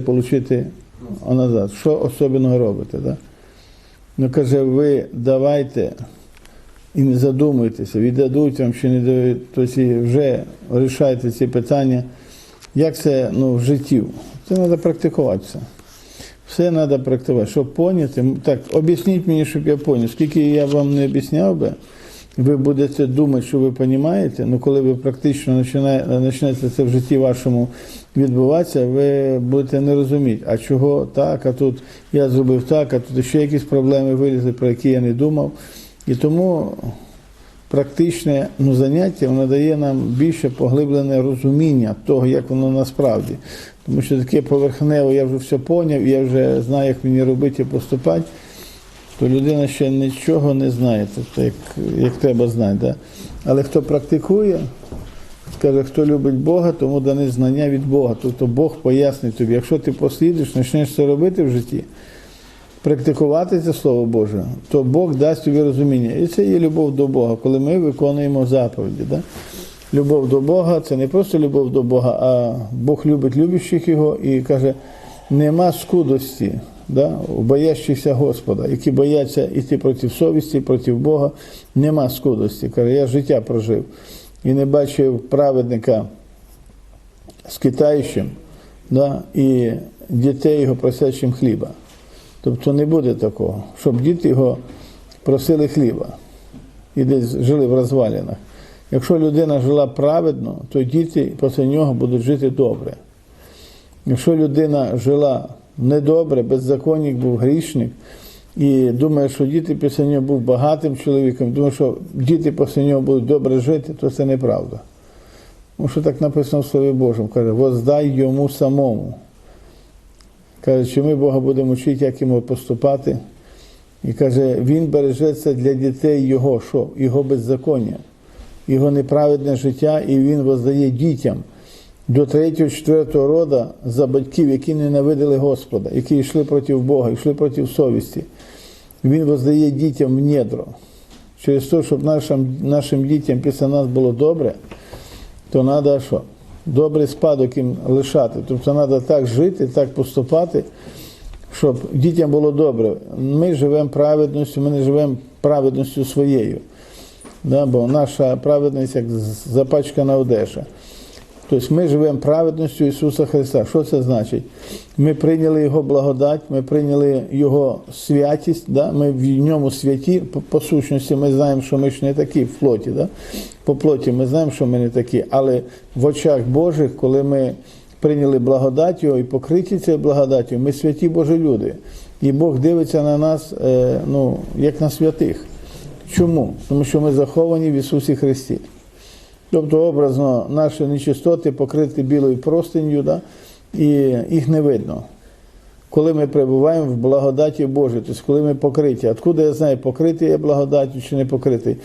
хочете отримати назад. Що особливого робите? Да? Ну каже, ви давайте і не задумуйтеся, віддадуть вам чи не дають, тобто вже рішайте ці питання. Як це ну, в житті? Це треба практикуватися. Все треба практикувати. Щоб поняти, так, об'ясніть мені, щоб я поняв. Скільки я вам не об'ясняв би, ви будете думати, що ви розумієте, ну коли ви практично починає- почнете це в житті вашому відбуватися, ви будете не розуміти, а чого так, а тут я зробив так, а тут ще якісь проблеми вилізли, про які я не думав. І тому практичне ну, заняття воно дає нам більше поглиблене розуміння того, як воно насправді. Тому що таке поверхневе, я вже все поняв, я вже знаю, як мені робити і поступати, то людина ще нічого не знає, тобто як, як треба знати. Да? Але хто практикує, скаже, хто любить Бога, тому дане знання від Бога. Тобто Бог пояснить тобі, якщо ти послідуєш, почнеш це робити в житті, практикувати це Слово Боже, то Бог дасть тобі розуміння. І це є любов до Бога, коли ми виконуємо заповіді. Да? Любов до Бога це не просто любов до Бога, а Бог любить любящих Його і каже, нема скудості да, боящихся Господа, які бояться йти проти совісті, проти Бога, нема скудості. Каже, я життя прожив і не бачив праведника з китаючим да, і дітей його просячим хліба. Тобто не буде такого, щоб діти його просили хліба і десь жили в розвалінах. Якщо людина жила праведно, то діти після нього будуть жити добре. Якщо людина жила недобре, беззаконник був грішник, і думає, що діти після нього був багатим чоловіком, думає, що діти після нього будуть добре жити, то це неправда. Тому що так написано в Слові Божому, каже, воздай йому самому. Каже, чи ми Бога будемо вчити, як йому поступати. І каже, він береже це для дітей його, що? Його беззаконня, його неправедне життя, і він воздає дітям до третього, четвертого рода за батьків, які ненавидили Господа, які йшли проти Бога, йшли проти совісті. Він воздає дітям в недро. Через те, щоб нашим, нашим дітям після нас було добре, то треба що? Добрий спадок їм лишати. Тобто треба так жити, так поступати, щоб дітям було добре. Ми живемо праведністю, ми не живемо праведністю своєю. Да? Бо наша праведність як запачкана одежа. Тобто ми живемо праведністю Ісуса Христа. Що це значить? Ми прийняли Його благодать, ми прийняли Його святість, да? ми в ньому святі, по, по сущності ми знаємо, що ми ж не такі в плоті. Да? По плоті ми знаємо, що ми не такі, але в очах Божих, коли ми прийняли благодать Його і покриті цією благодаттю, ми святі Божі люди. І Бог дивиться на нас е, ну, як на святих. Чому? Тому що ми заховані в Ісусі Христі. Тобто образно наші нечистоти покриті білою простинью, да? і їх не видно. Коли ми перебуваємо в благодаті Божій, тобто коли ми покриті, откуда я знаю, покритий я благодаттю чи не покритий,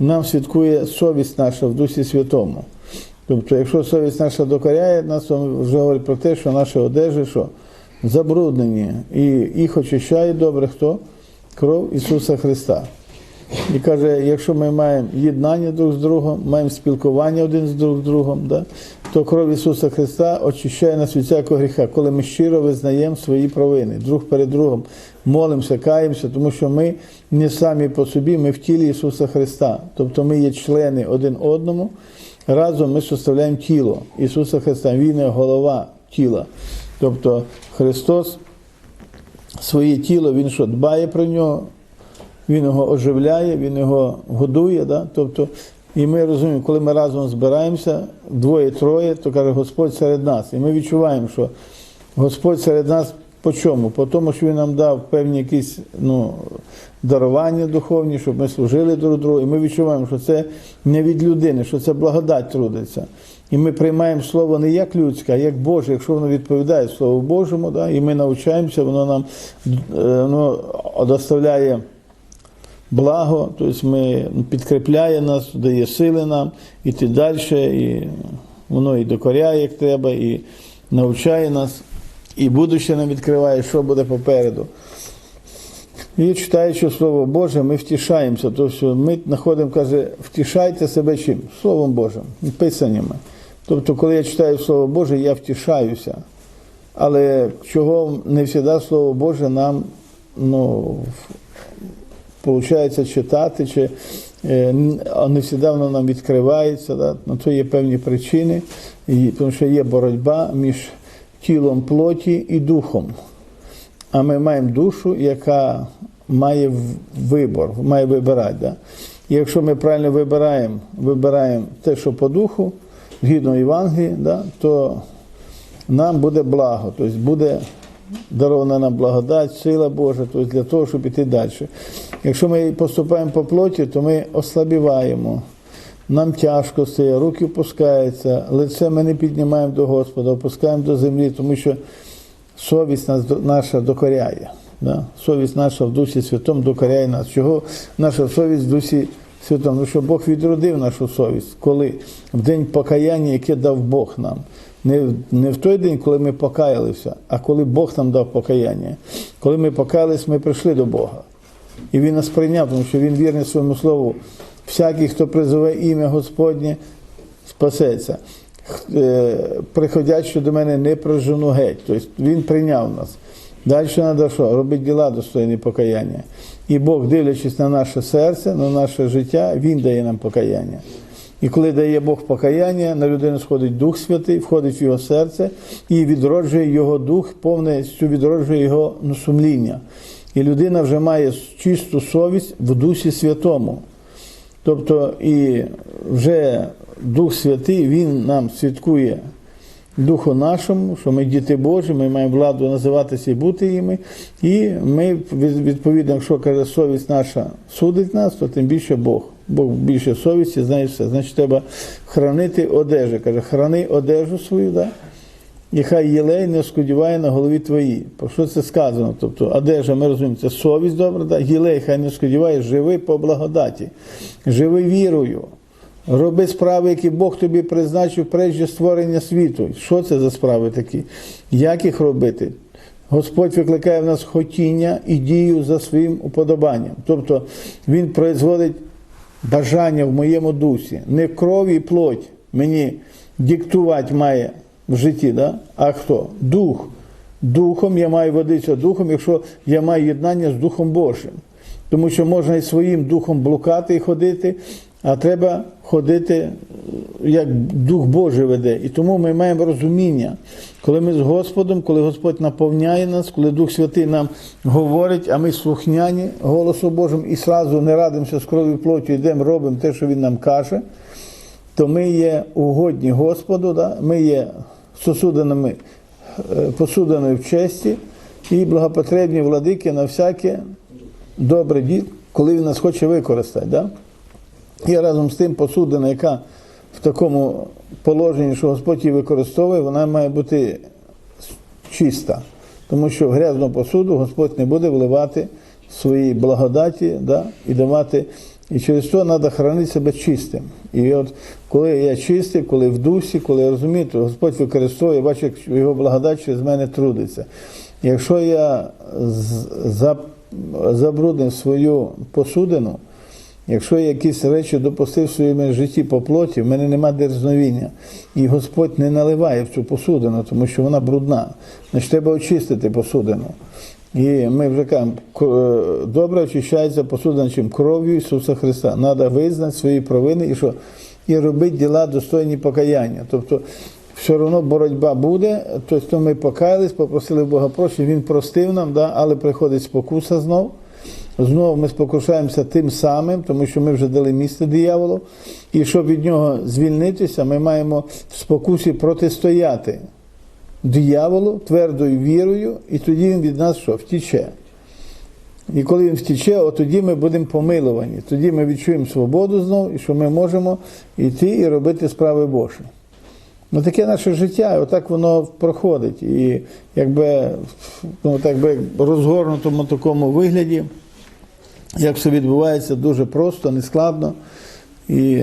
нам свідкує совість наша в Дусі Святому. Тобто, якщо совість наша докоряє нас, то вже говорить про те, що наші одежі що? забруднені. І їх очищає добре хто? Кров Ісуса Христа. І каже, якщо ми маємо єднання друг з другом, маємо спілкування один з друг з другом, да, то кров Ісуса Христа очищає нас від всякого гріха, коли ми щиро визнаємо свої провини, друг перед другом, молимося, каємося, тому що ми не самі по собі, ми в тілі Ісуса Христа. Тобто ми є члени один одному, разом ми составляємо тіло Ісуса Христа. Він є голова тіла. Тобто Христос своє тіло, Він що дбає про нього. Він його оживляє, він його годує. Да? Тобто, і ми розуміємо, коли ми разом збираємося, двоє-троє, то каже Господь серед нас. І ми відчуваємо, що Господь серед нас по чому? По тому, що Він нам дав певні якісь ну, дарування духовні, щоб ми служили друг другу. І ми відчуваємо, що це не від людини, що це благодать трудиться. І ми приймаємо слово не як людське, а як Боже, якщо воно відповідає Слову Божому, да? і ми навчаємося, воно нам е, воно доставляє благо, тобто ми підкріпляє нас, дає сили нам іти далі, і воно і докоряє, як треба, і навчає нас, і будуще нам відкриває, що буде попереду. І читаючи Слово Боже, ми втішаємося, тому що ми знаходимо, каже, втішайте себе чим? Словом Божим, писаннями. Тобто, коли я читаю Слово Боже, я втішаюся. Але чого не завжди Слово Боже нам ну, виходить читати, чи е, не завжди воно нам відкривається. Да? На то є певні причини, і, тому що є боротьба між тілом плоті і духом. А ми маємо душу, яка має вибор, має вибирати. Да? І якщо ми правильно вибираємо, вибираємо те, що по духу, згідно Євангелії, да, то нам буде благо, тобто буде дарована нам благодать, сила Божа, тобто для того, щоб іти далі. Якщо ми поступаємо по плоті, то ми ослабіваємо. Нам тяжко стає, руки опускаються, лице ми не піднімаємо до Господа, опускаємо до землі, тому що совість нас, наша докоряє. Да? Совість наша в Дусі Святому докоряє нас. Чого наша совість в Дусі Святому? Тому що Бог відродив нашу совість, коли в день покаяння, яке дав Бог нам. Не, не в той день, коли ми покаялися, а коли Бог нам дав покаяння. Коли ми покаялись, ми прийшли до Бога. І Він нас прийняв, тому що Він вірний своєму слову. Всякий, хто призове ім'я Господнє, спасеться. Е, Приходячи до мене, не прожену геть. Тобто Він прийняв нас. Далі треба що? Робити діла достойні покаяння. І Бог, дивлячись на наше серце, на наше життя, Він дає нам покаяння. І коли дає Бог покаяння, на людину сходить Дух Святий, входить в його серце і відроджує його дух, повністю відроджує його ну, сумління. І людина вже має чисту совість в Дусі Святому. Тобто і вже Дух Святий, Він нам свідкує Духу нашому, що ми діти Божі, ми маємо владу називатися і бути їми. І ми, відповідно, якщо каже, совість наша судить нас, то тим більше Бог. Бог більше совісті, знає все. Значить, треба хранити одежу. Каже, храни одежу свою, да? і хай єлей не скудіває на голові твоїй. Про що це сказано? Тобто, одежа, ми розуміємо, це совість добра, да? єлей хай не скудіває, живи по благодаті, живи вірою. Роби справи, які Бог тобі призначив прежде створення світу. Що це за справи такі? Як їх робити? Господь викликає в нас хотіння і дію за своїм уподобанням. Тобто Він производить бажання в моєму дусі. Не кров і плоть мені диктувати має в житті, да? а хто? Дух. Духом я маю водитися духом, якщо я маю єднання з Духом Божим. Тому що можна і своїм духом блукати і ходити, а треба ходити, як Дух Божий веде. І тому ми маємо розуміння, коли ми з Господом, коли Господь наповняє нас, коли Дух Святий нам говорить, а ми слухняні голосу Божому і сразу не радимося з кров'ю плоттю, йдемо, робимо те, що Він нам каже, то ми є угодні Господу, да? ми є сосудинами, е, посудиною в честі і благопотребні владики на всяке добре діло, коли він нас хоче використати. Да? І разом з тим посудина, яка в такому положенні, що Господь її використовує, вона має бути чиста. Тому що в грязну посуду Господь не буде вливати свої благодаті да, і давати. І через то треба хранити себе чистим. І от коли я чистий, коли в дусі, коли я розумію, то Господь використовує, я бачу, як його благодать через мене трудиться. Якщо я забруднив свою посудину, Якщо я якісь речі допустив в своєму житті по плоті, в мене нема дерзновіння. І Господь не наливає в цю посудину, тому що вона брудна. Значить, треба очистити посудину. І ми вже кажемо, е, добре очищається посудина чим кров'ю Ісуса Христа. Треба визнати свої провини і що? І робити діла достойні покаяння. Тобто все одно боротьба буде, тобто ми покаялись, попросили Бога прощення, Він простив нам, да, але приходить спокуса знов. Знову ми спокушаємося тим самим, тому що ми вже дали місце дияволу. І щоб від нього звільнитися, ми маємо в спокусі протистояти дияволу твердою вірою, і тоді він від нас що? Втіче. І коли він втіче, от тоді ми будемо помилувані. Тоді ми відчуємо свободу знову, і що ми можемо йти і робити справи Божі. Ну таке наше життя, отак воно проходить. І якби, ну, так би розгорнутому такому вигляді, як все відбувається дуже просто, нескладно. І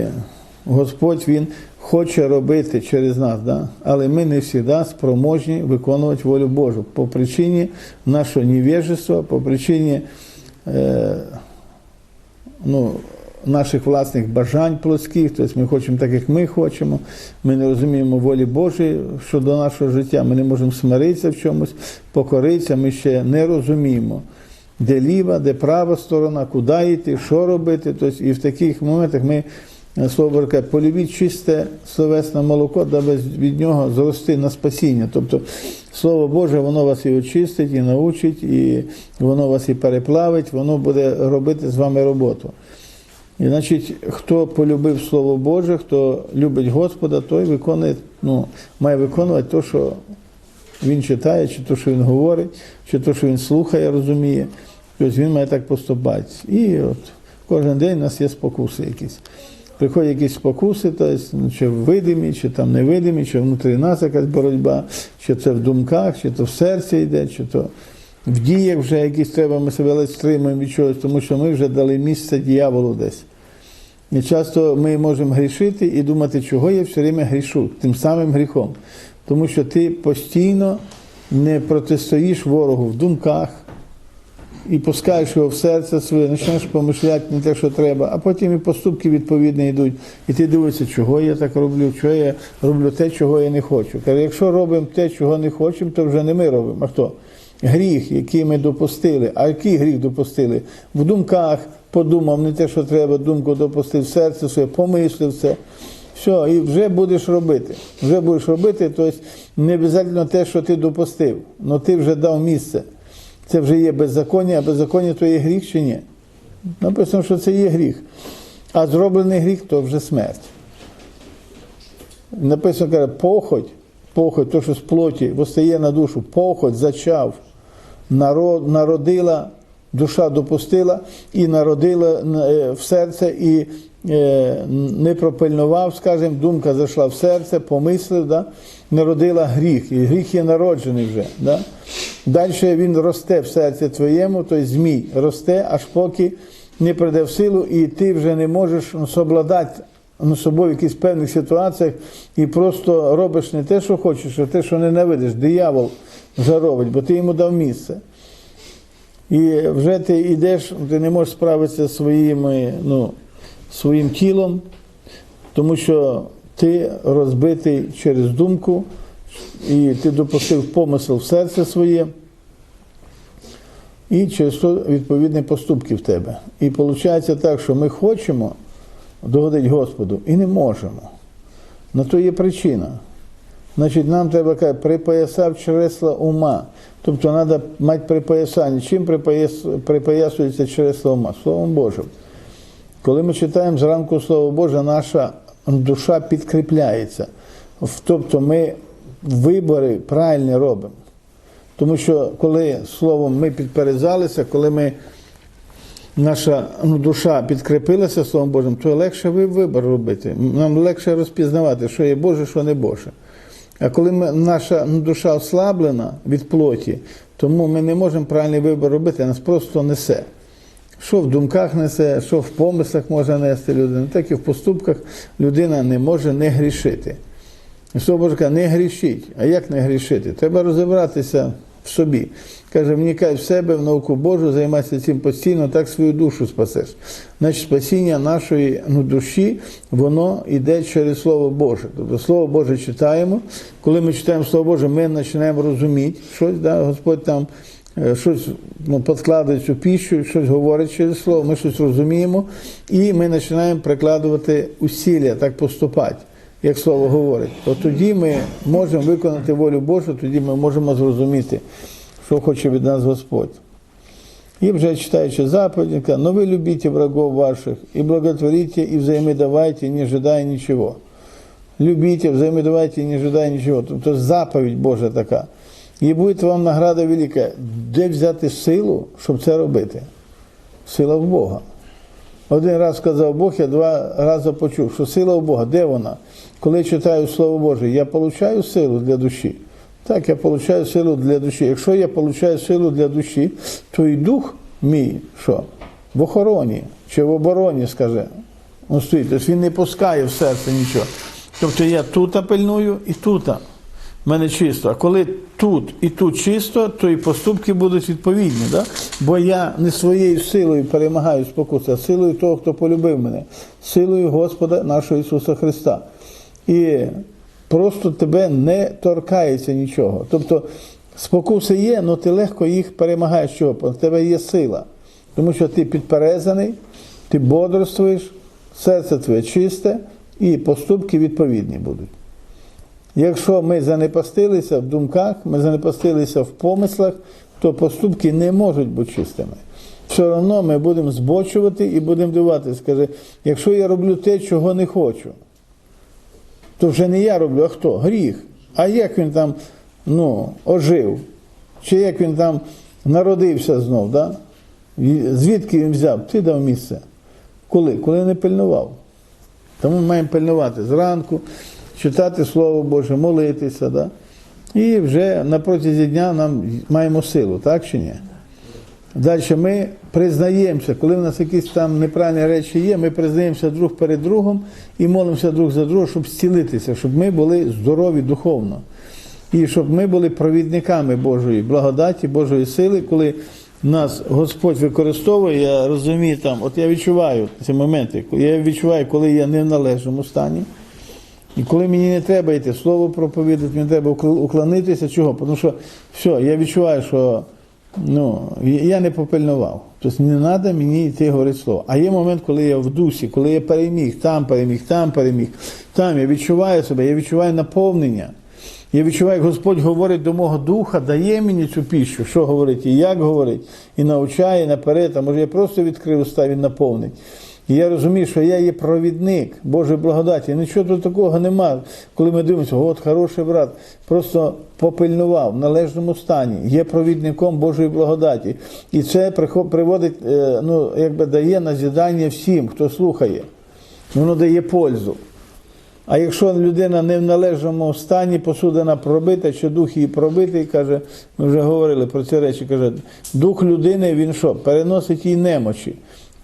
Господь Він хоче робити через нас, да? але ми не завжди спроможні виконувати волю Божу по причині нашого невежества, по причині е, ну, наших власних бажань плотських, тобто ми хочемо так, як ми хочемо. Ми не розуміємо волі Божої щодо нашого життя. Ми не можемо смиритися в чомусь, покоритися. Ми ще не розуміємо, де ліва, де права сторона, куди йти, що робити. Тобто, і в таких моментах ми. Слово каже, полюбіть чисте словесне молоко, даби від нього зрости на спасіння. Тобто Слово Боже, воно вас і очистить, і научить, і воно вас і переплавить, воно буде робити з вами роботу. І значить, хто полюбив Слово Боже, хто любить Господа, той виконує, ну, має виконувати те, що він читає, чи те, що він говорить, чи те, що він слухає, розуміє. Тобто він має так поступати. І от кожен день у нас є спокуси якісь. Приходять якісь спокуси, тобто, ну, чи видимі, чи там невидимі, чи внутрі нас якась боротьба, чи це в думках, чи то в серці йде, чи то в діях вже якісь треба, ми себе ледь стримуємо від чогось, тому що ми вже дали місце дьяволу десь. І часто ми можемо грішити і думати, чого я все время грішу, тим самим гріхом. Тому що ти постійно не протистоїш ворогу в думках і пускаєш його в серце своє, починаєш помишляти не те, що треба, а потім і поступки відповідні йдуть. І ти дивишся, чого я так роблю, чого я роблю те, чого я не хочу. Каже, якщо робимо те, чого не хочемо, то вже не ми робимо. А хто? Гріх, який ми допустили. А який гріх допустили? В думках подумав не те, що треба, думку допустив, серце своє, помислив це. Все, і вже будеш робити. Вже будеш робити, тобто не обов'язково те, що ти допустив, але ти вже дав місце. Це вже є беззаконня, а беззаконня то є гріх чи ні? Написано, що це є гріх. А зроблений гріх то вже смерть. Написано, каже, похоть, похоть, то, що з плоті постає на душу, похоть зачав, народ, народила, душа допустила і народила е, в серце, і е, не пропильнував, скажімо, думка зайшла в серце, помислив, да? Народила гріх. І гріх є народжений вже. Да? Далі він росте в серці твоєму, той змій росте, аж поки не прийде в силу, і ти вже не можеш ну, собладати ну, собою в якихось певних ситуаціях і просто робиш не те, що хочеш, а те, що ненавидиш. Диявол вже робить, бо ти йому дав місце. І вже ти йдеш, ти не можеш справитися своїми, ну, своїм тілом, тому що ти розбитий через думку, і ти допустив помисел в серце своє, і через то відповідні поступки в тебе. І виходить так, що ми хочемо догодити Господу і не можемо. На то є причина. Значить, нам треба каже, припоясав чресла ума. Тобто треба мати припоясання. Чим припояс, припоясується чресла ума? Словом Божим. Коли ми читаємо зранку Слово Боже, наша душа підкріпляється. Тобто ми вибори правильні робимо. Тому що коли словом ми підперезалися, коли ми, наша ну, душа підкріпилася Словом Божим, то легше вибор робити. Нам легше розпізнавати, що є Боже, що не Боже. А коли ми, наша ну, душа ослаблена від плоті, тому ми не можемо правильний вибір робити, нас просто несе. Що в думках несе, що в помислах може нести людина, так і в поступках людина не може не грішити. І Слово Боже каже, не грішіть. А як не грішити? Треба розібратися в собі. Каже, вникай в себе, в науку Божу, займайся цим постійно, так свою душу спасеш. Значить, спасіння нашої ну, душі, воно йде через Слово Боже. Тобто Слово Боже читаємо. Коли ми читаємо Слово Боже, ми починаємо розуміти щось, да? Господь там щось ну, підкладає цю піщу, щось говорить через слово, ми щось розуміємо, і ми починаємо прикладувати усілля, так поступати, як слово говорить. То тоді ми можемо виконати волю Божу, тоді ми можемо зрозуміти, що хоче від нас Господь. І вже читаючи заповідь, но ви любите врагов ваших, і благотворите, і взаимодавайте, не ожидая нічого. Любите, взаимодавайте, не ожидая нічого. Тобто заповідь Божа така. І буде вам награда велика. Де взяти силу, щоб це робити? Сила в Бога. Один раз сказав Бог, я два рази почув, що сила в Бога, де вона? Коли читаю Слово Боже, я отримую силу для душі. Так, я отримую силу для душі. Якщо я отримую силу для душі, то і дух мій, що? В охороні чи в обороні, скаже. Он стоїть. Тобто він не пускає в серце нічого. Тобто я тут пильную і тут. Мене чисто. А коли тут і тут чисто, то і поступки будуть відповідні. Да? Бо я не своєю силою перемагаю спокуси, а силою того, хто полюбив мене, силою Господа нашого Ісуса Христа. І просто тебе не торкається нічого. Тобто спокуси є, але ти легко їх перемагаєш. Чого? В тебе є сила. Тому що ти підперезаний, ти бодрствуєш, серце твоє чисте і поступки відповідні будуть. Якщо ми занепастилися в думках, ми занепастилися в помислах, то поступки не можуть бути чистими. Все одно ми будемо збочувати і будемо дивуватися. Скаже, якщо я роблю те, чого не хочу, то вже не я роблю, а хто? Гріх. А як він там ну, ожив? Чи як він там народився знов? Да? Звідки він взяв? Ти дав місце. Коли? Коли не пильнував. Тому ми маємо пильнувати зранку, читати Слово Боже, молитися. Да? І вже на протязі дня нам маємо силу, так чи ні? Далі ми признаємося, коли в нас якісь там неправильні речі є, ми признаємося друг перед другом і молимося друг за друга, щоб зцілитися, щоб ми були здорові духовно. І щоб ми були провідниками Божої благодаті, Божої сили, коли нас Господь використовує, я розумію там, от я відчуваю ці моменти, я відчуваю, коли я не в належному стані. І коли мені не треба йти слово проповідати, мені треба уклонитися. Чого? Тому що все, я відчуваю, що ну, я не попильнував. Тобто не треба мені йти говорити слово. А є момент, коли я в дусі, коли я переміг, там переміг, там переміг, там я відчуваю себе, я відчуваю наповнення. Я відчуваю, як Господь говорить до мого духа, дає мені цю піщу, що говорить і як говорить, і навчає і наперед. А може я просто відкрив уста, він наповнить. І я розумію, що я є провідник Божої благодаті. Нічого тут такого нема. Коли ми дивимося, от хороший брат, просто попильнував в належному стані, є провідником Божої благодаті. І це приводить, е, ну, якби дає назідання всім, хто слухає. Воно дає пользу. А якщо людина не в належному стані, посудина пробита, чи дух її пробитий, каже, ми вже говорили про ці речі, каже, дух людини він що? Переносить їй немочі.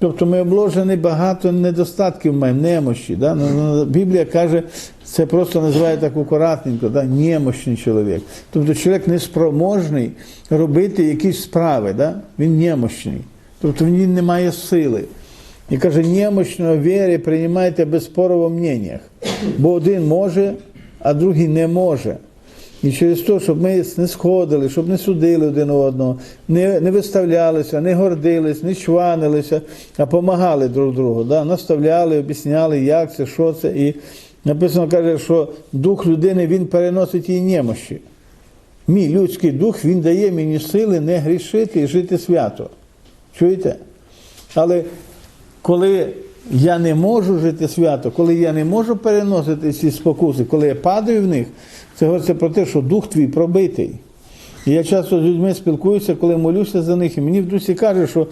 Тобто ми обложені багато недостатків маємо, немощі. Да? Ну, ну, Біблія каже, це просто називає так акуратненько, да? немощний чоловік. Тобто чоловік неспроможний робити якісь справи, да? він немощний. Тобто він не має сили. І каже, немощного вірі приймайте безспорово в мненнях. Бо один може, а другий не може. І через те, щоб ми не сходили, щоб не судили один одного, не, не виставлялися, не гордились, не чванилися, а допомагали друг другу. Да? Наставляли, об'ясняли, як це, що це. І написано каже, що дух людини він переносить її немощі. Мій людський дух він дає мені сили не грішити і жити свято. Чуєте? Але коли я не можу жити свято, коли я не можу переносити ці спокуси, коли я падаю в них, це говориться про те, що дух твій пробитий. І я часто з людьми спілкуюся, коли молюся за них, і мені в дусі каже, що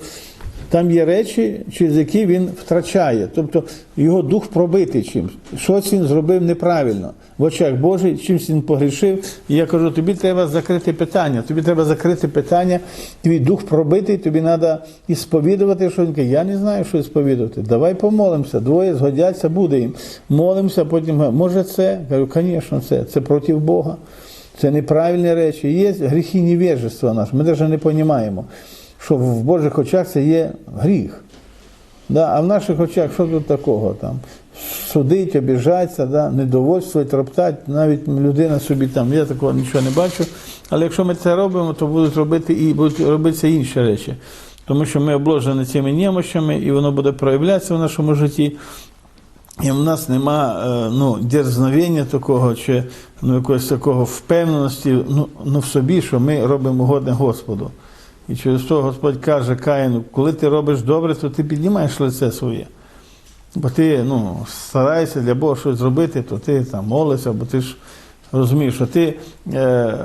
там є речі, через які він втрачає. Тобто його дух пробитий чимось. Щось він зробив неправильно в очах Божий, чимось він погрішив. І я кажу, тобі треба закрити питання, тобі треба закрити питання, твій дух пробитий, тобі треба і сповідувати, що він каже, я не знаю, що сповідувати. Давай помолимося, двоє згодяться, буде їм. Молимося, потім може це? Кажу, звісно, це. Це проти Бога. Це неправильні речі. Є гріхи невежества наші. Ми навіть не розуміємо, що в Божих очах це є гріх. Да? А в наших очах що тут такого? Там? Судить, обіжатися, да? недовольствувати, роптати, навіть людина собі там, я такого нічого не бачу. Але якщо ми це робимо, то будуть робити і будуть робитися інші речі. Тому що ми обложені цими немощами, і воно буде проявлятися в нашому житті. І в нас нема е, ну, дерзновення такого, чи ну, якоїсь такого впевненості ну, ну, в собі, що ми робимо угодне Господу. І через то Господь каже Каїну, коли ти робиш добре, то ти піднімаєш лице своє. Бо ти ну, стараєшся для Бога щось зробити, то ти там молишся, бо ти ж розумієш, що ти е,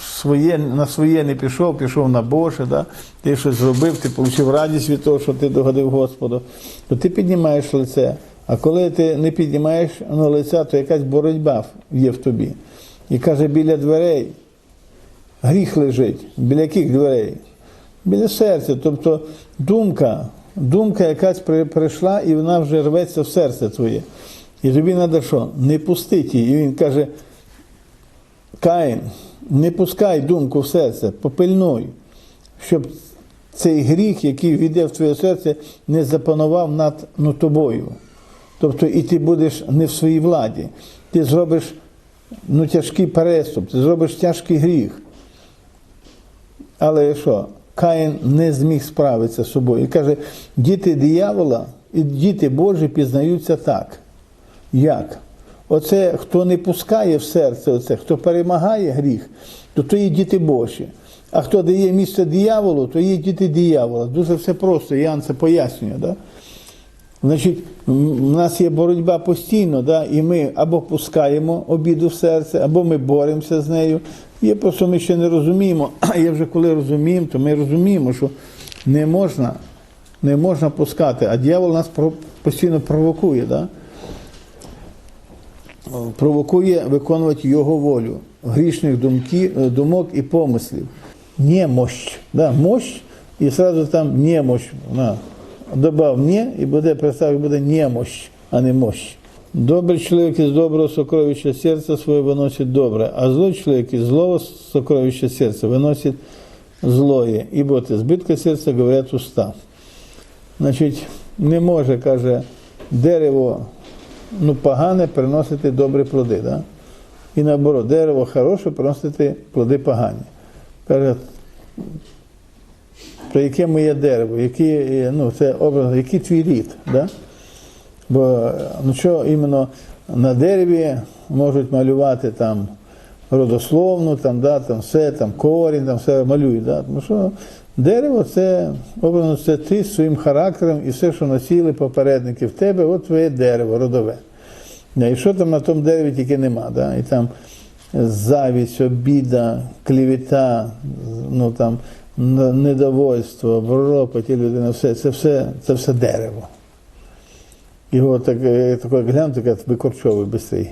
своє, на своє не пішов, пішов на Боже, да? ти щось зробив, ти отримав радість від того, що ти догодив Господу, то ти піднімаєш лице. А коли ти не піднімаєш ну, лиця, то якась боротьба є в тобі. І каже, біля дверей гріх лежить. Біля яких дверей? Біля серця. Тобто думка, думка якась при- прийшла, і вона вже рветься в серце твоє. І тобі треба що? Не пустити її. І він каже, Каїн, не пускай думку в серце, попильнуй, щоб цей гріх, який війде в твоє серце, не запанував над ну, тобою. Тобто, і ти будеш не в своїй владі. Ти зробиш ну, тяжкий переступ, ти зробиш тяжкий гріх. Але що? Каїн не зміг справитися з собою. І каже, діти диявола і діти Божі пізнаються так. Як? Оце, хто не пускає в серце, оце, хто перемагає гріх, то то є діти Божі. А хто дає місце дияволу, то є діти диявола. Дуже все просто, Ян це пояснює. Да? Значить, в нас є боротьба постійно, да? і ми або пускаємо обіду в серце, або ми боремося з нею. Є просто ми ще не розуміємо. А я вже коли розуміємо, то ми розуміємо, що не можна, не можна пускати, а дьявол нас постійно провокує. Да? Провокує виконувати його волю, грішних думки, е, думок і помислів. Немощ. Да? Мощ, і одразу там немощ. На. Добав «не» і буде представ, буде немощ, а не мощ. Добрий чоловік із доброго сокровища серця своє виносить добре, а злой чоловік із злого сокровища серця виносить злоє. Ібо от збитка серця говорять уста. Значить, не може, каже, дерево ну, погане приносити добрі плоди. Да? І наоборот, дерево хороше приносити плоди погані. Каже, про яке моє дерево, які, ну, це образ, який твій рід. Да? Бо ну, що іменно на дереві можуть малювати там родословну, там, да, там все, там корінь, там все малюють. Да? Тому що дерево це образно, це ти з своїм характером і все, що носили попередники в тебе, от твоє дерево, родове. І що там на тому дереві тільки нема. Да? І там завість, обіда, клівіта, ну там недовольство, воропаті людина, все, це все, це все дерево. Його так, е, таке глянути, як викорчовує бистрий.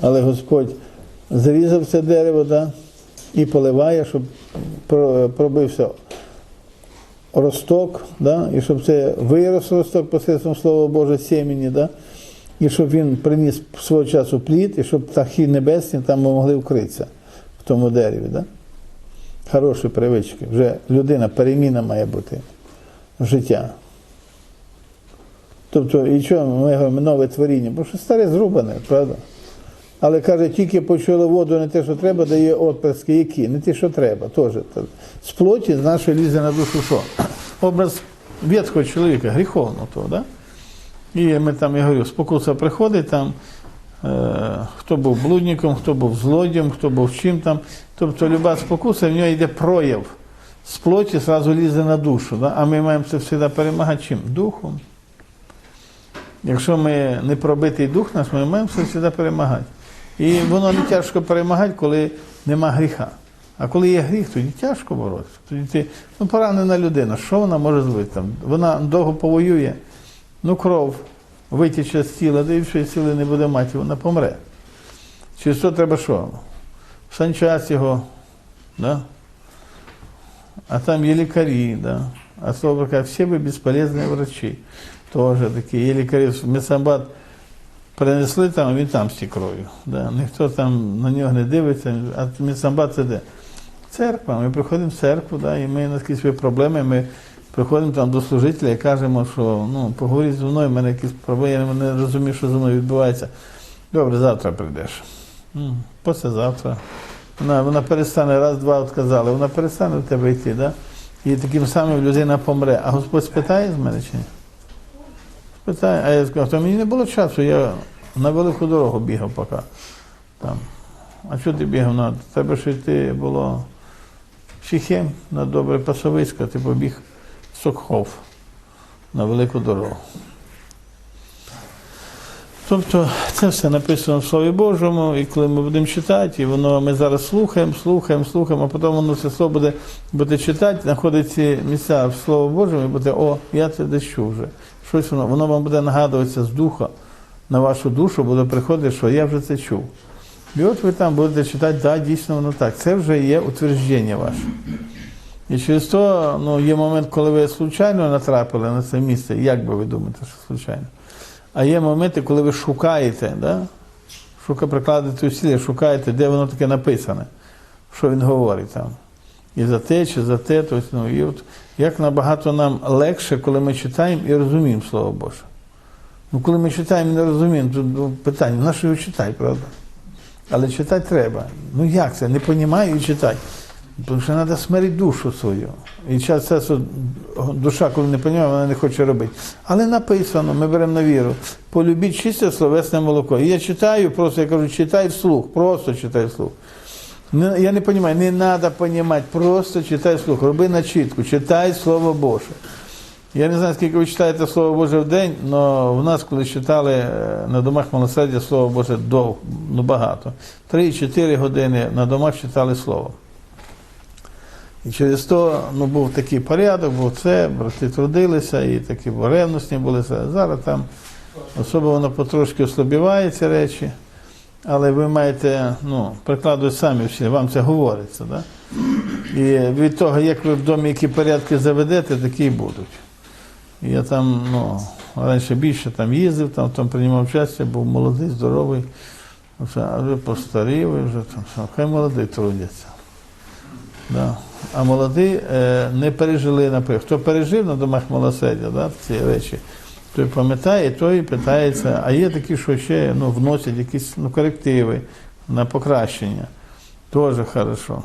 Але Господь зрізав це дерево да, і поливає, щоб пробився росток, да, і щоб це вирос росток посредством Слова Боже сімені, да, і щоб він приніс свого часу плід, і щоб птахи небесні там могли вкритися в тому дереві. Да. Хороші привички. Вже людина, переміна має бути в життя. Тобто, і що ми говоримо нове творіння? Бо що старе зрубане, правда? Але каже, тільки почули воду не те, що треба, дає отпрыски, які, не те, що треба. Теж. З плоті з нашої лізе на душу що? Образ ветхого чоловіка, гріховного того, да? І ми там, я говорю, спокуса приходить там, е, хто був блудником, хто був злодієм, хто був чим там. Тобто люба спокуса, в нього йде прояв. З плоті зразу лізе на душу. Да? А ми маємо це завжди перемагати чим? Духом. Якщо ми не пробитий дух наш, ми маємо завжди перемагати. І воно не тяжко перемагати, коли нема гріха. А коли є гріх, тоді тяжко боротися. Тоді ти ну, поранена людина, що вона може зробити? Там? Вона довго повоює, ну кров витіче з тіла, да і сили не буде мати, вона помре. Через то треба що? Санчас його, да? а там є лікарі, да? а слово всі ви безполезні врачі. Тоже такі, є лікарі, в медсамбат принесли там, а він там з ті. Да? Ніхто там на нього не дивиться, а медсамбат це де? Церква. Ми приходимо в церкву, да, і ми на свої проблеми, ми приходимо там до служителя і кажемо, що ну, поговоріть зі мною, в мене якісь проблеми, я не розумію, що зі мною відбувається. Добре, завтра прийдеш. Послезавтра. Вона, вона перестане, раз-два відказали, вона перестане до тебе йти, да? і таким самим людина помре. А Господь спитає з мене чи ні? Питає, а я сказав, то мені не було часу, я на велику дорогу бігав поки. Там. А що ти бігав? На тебе ж йти було Шіхем на добре пасовисько, ти побіг в Сокхов на велику дорогу. Тобто це все написано в Слові Божому, і коли ми будемо читати, і воно ми зараз слухаємо, слухаємо, слухаємо, а потім воно все слово буде, буде читати, знаходить ці місця в Слово Божому і буде, о, я це десь чув вже. Щось воно, воно вам буде нагадуватися з духа на вашу душу, буде приходити, що я вже це чув. І от ви там будете читати, да, дійсно воно так. Це вже є утвердження ваше. І через то ну, є момент, коли ви случайно натрапили на це місце, як би ви думаєте, що случайно? А є моменти, коли ви шукаєте, да? шука, прикладете усилля, шукаєте, де воно таке написане, що він говорить там. І за те, чи за те, тобто, ну, і от як набагато нам легше, коли ми читаємо і розуміємо Слово Боже. Ну, коли ми читаємо і не розуміємо, то ну, питання, на що його читай, правда? Але читати треба. Ну як це? Не понімаю і читай. Тому що треба смирити душу свою. І часто це душа, коли не розуміє, вона не хоче робити. Але написано, ми беремо на віру. Полюбіть чисте словесне молоко. І я читаю, просто я кажу, читай вслух, просто читай вслух. Я не розумію, не треба розуміти, просто читай вслух, роби начітку, читай Слово Боже. Я не знаю, скільки ви читаєте Слово Боже в день, але в нас, коли читали е, на домах милосердя Слово Боже довго, ну багато. Три-чотири години на домах читали Слово. І через то ну, був такий порядок, був це, брати трудилися і такі ревностні були. Зараз там особливо воно потрошки ослабіває ці речі, але ви маєте ну, прикладувати самі всі, вам це говориться. Да? І від того, як ви в домі які порядки заведете, такі й будуть. Я там ну, раніше більше там їздив, там, там приймав участь, був молодий, здоровий, а вже постарів, вже там, хай молодий трудяться. Да. А молоді е, не пережили, наприклад. Хто пережив на домах милосердя, да, ці речі, той пам'ятає, той питається, а є такі, що ще ну, вносять якісь ну, корективи на покращення. Теж хорошо.